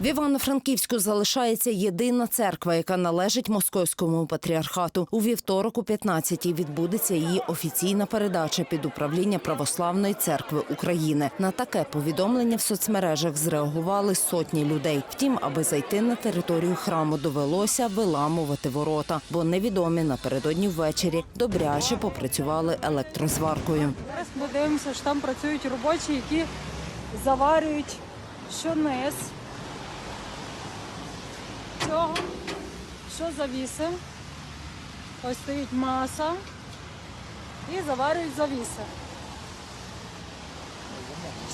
В Івано-Франківську залишається єдина церква, яка належить московському патріархату. У вівторок о 15-й відбудеться її офіційна передача під управління Православної церкви України. На таке повідомлення в соцмережах зреагували сотні людей. Втім, аби зайти на територію храму, довелося виламувати ворота, бо невідомі напередодні ввечері добряче попрацювали електрозваркою. Зараз ми дивимося, що там працюють робочі, які заварюють що низ цього, що завіси. Ось стоїть маса і заварюють завіси.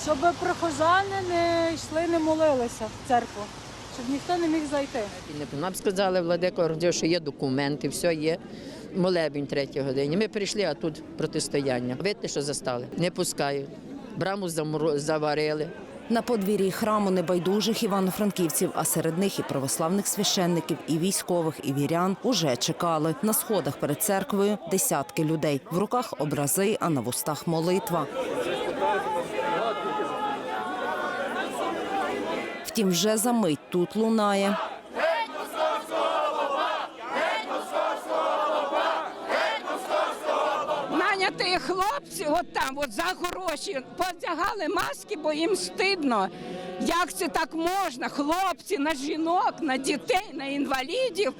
Щоб прихожани не йшли, не молилися в церкву, щоб ніхто не міг зайти. Нам сказали, владико Гордіо, що є документи, все є. Молебень третій годині. Ми прийшли, а тут протистояння. Видите, що застали? Не пускають. Браму заварили. На подвір'ї храму небайдужих івано-франківців, а серед них і православних священників, і військових, і вірян уже чекали. На сходах перед церквою десятки людей. В руках образи, а на вустах молитва. Втім, вже за мить тут лунає. Наняті хлопці, от там, от за гроші, подягали маски, бо їм стидно. Як це так можна? Хлопці на жінок, на дітей, на інвалідів.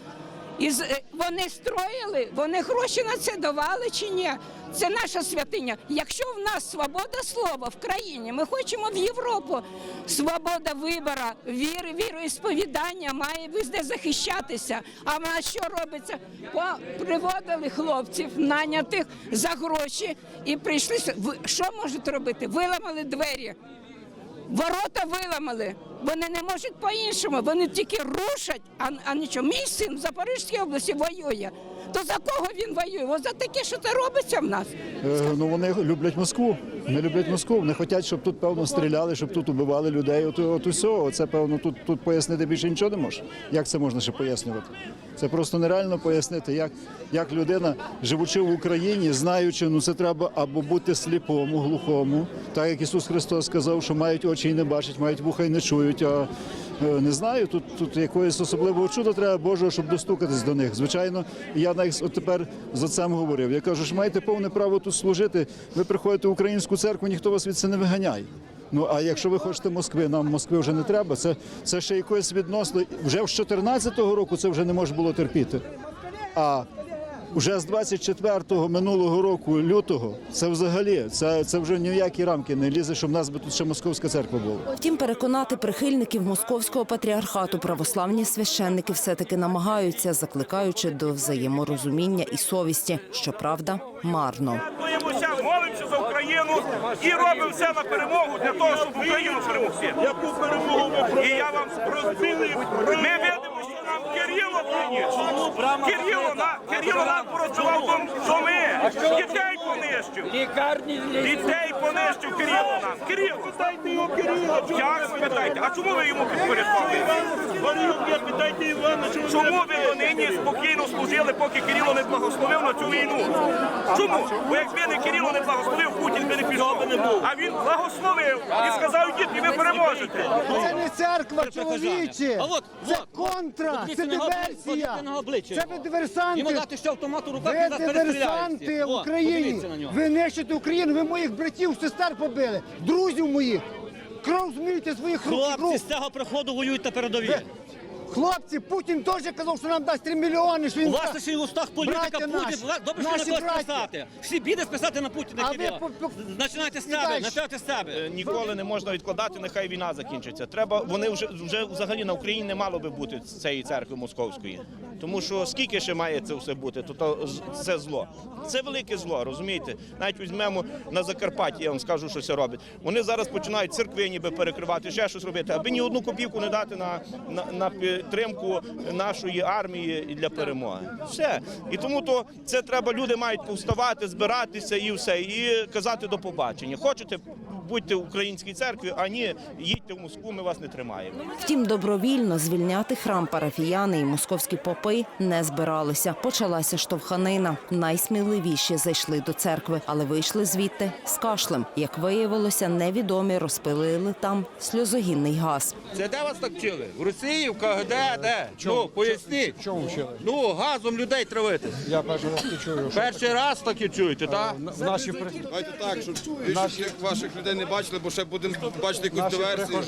І е, вони строїли, вони гроші на це давали чи ні? Це наша святиня. Якщо в нас свобода слова в країні, ми хочемо в Європу. Свобода вибору, віри, віроісповідання має везде захищатися. А в нас що робиться? Приводили хлопців, нанятих за гроші і прийшли. Що можуть робити? Виламали двері. Ворота виламали. Вони не можуть по-іншому. Вони тільки рушать, а, а нічого. Мій син в Запорізькій області воює. То за кого він воює? Ось за таке, що це робиться в нас. Е, Ну вони люблять Москву. Вони люблять Москву. Вони хочуть, щоб тут певно стріляли, щоб тут убивали людей. От, от усього. Це певно тут, тут пояснити більше нічого не може. Як це можна ще пояснювати? Це просто нереально пояснити, як, як людина, живучи в Україні, знаючи, ну це треба або бути сліпому, глухому, так як Ісус Христос сказав, що мають очі і не бачать, мають вуха і не чують. А не знаю, тут, тут якогось особливого чуда треба Божого, щоб достукатись до них. Звичайно, я навіть от тепер з отцем говорив. Я кажу, що маєте повне право тут служити. Ви приходите в українську церкву, ніхто вас від це не виганяє. Ну а якщо ви хочете Москви, нам Москви вже не треба. Це, це ще якось відносно. Вже з 2014 року це вже не може було терпіти. А вже з 24-го минулого року, лютого, це взагалі це, це вже ні в які рамки не лізе, щоб в нас би тут ще московська церква була. Втім, переконати прихильників московського патріархату православні священники все-таки намагаються, закликаючи до взаєморозуміння і совісті. Щоправда, марно. Готуємося, молимося за Україну і робимо все на перемогу для того, щоб Україну перемогти. Яку перемогу ми І я вам розбили. Ми Кирило приніс. Кирило, нам дом, доми. Дітей понищив. Лікарні Дітей понищив Кирило нам. Кирило. Питайте його Кирило. Як спитайте? А чому ви йому підпорядкували? Питайте Івана, чому ви донині спокійно служили, поки Кирило не благословив на цю війну? Чому? Бо якби не Кирило не благословив, Путін би не пішов. А він благословив і сказав, діти, ви переможете. Це не церква, чоловіче! А от, Це контра! Це диверсія! Це ви Йому диверсанти! дати ще автомат у руках і Ви диверсанти в Україні! Ви нищите Україну, ви моїх братів, сестер побили, друзів моїх! Кров змієте своїх рук! Хлопці з цього приходу воюють на передовій. Хлопці, Путін теж казав, що нам дасть 3 мільйони, що У він... вас лише в устах політика Браття Путін. наші, Добре, що наші не хочете браття. писати. Всі біди списати на Путіна. А ви по- по- Починайте з себе, починайте з себе. Ніколи не можна відкладати, нехай війна закінчиться. Треба, вони вже вже взагалі на Україні не мало би бути цієї церкви московської. Тому що скільки ще має це все бути, то, то з- це зло. Це велике зло, розумієте? Навіть візьмемо на Закарпатті, я вам скажу, що це робить. Вони зараз починають церкви ніби перекривати, ще щось робити, аби ні одну копійку не дати на, на, на підтримку нашої армії і для перемоги. Все. І тому то це треба, люди мають повставати, збиратися і все, і казати до побачення. Хочете будьте в українській церкві, а ні, їдьте в Москву, ми вас не тримаємо. Втім, добровільно звільняти храм парафіяни і московські попи не збиралися. Почалася штовханина. Найсміливіші зайшли до церкви, але вийшли звідти з кашлем. Як виявилося, невідомі розпилили там сльозогінний газ. Це де вас так вчили? В Росії, в КГД, де? Ну, поясніть. Чому вчили? Ну, газом людей травити. Я перший раз не чую. Перший раз таке чуєте, так? Наші, при- Давайте так, щоб більше ваших людей не бачили, бо ще будемо бачити якусь диверсію.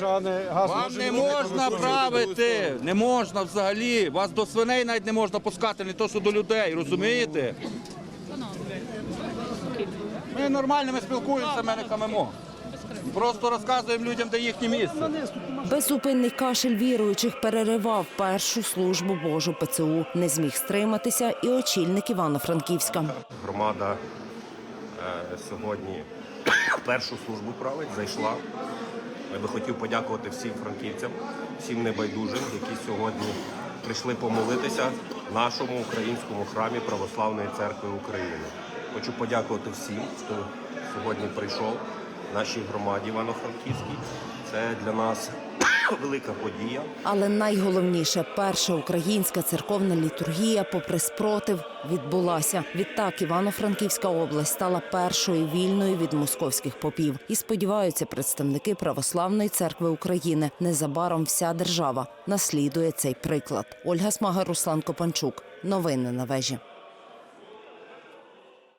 Вам не можна правити, не можна взагалі. Вас до свиней навіть не можна пускати, не то що до людей, розумієте? Ми нормальними спілкуємося, ми не камемо. Просто розказуємо людям, де їхнє місце. Безупинний кашель віруючих переривав першу службу Божу ПЦУ. Не зміг стриматися і очільник Івано-Франківська. Громада е, сьогодні першу службу править, зайшла. Я би хотів подякувати всім франківцям, всім небайдужим, які сьогодні прийшли помолитися нашому українському храмі Православної церкви України. Хочу подякувати всім, хто сьогодні прийшов нашій громаді Івано-Франківській. Це для нас велика подія. Але найголовніше, перша українська церковна літургія, попри спротив, відбулася. Відтак Івано-Франківська область стала першою вільною від московських попів. І сподіваються представники Православної церкви України. Незабаром вся держава наслідує цей приклад. Ольга Смага, Руслан Копанчук. Новини на вежі.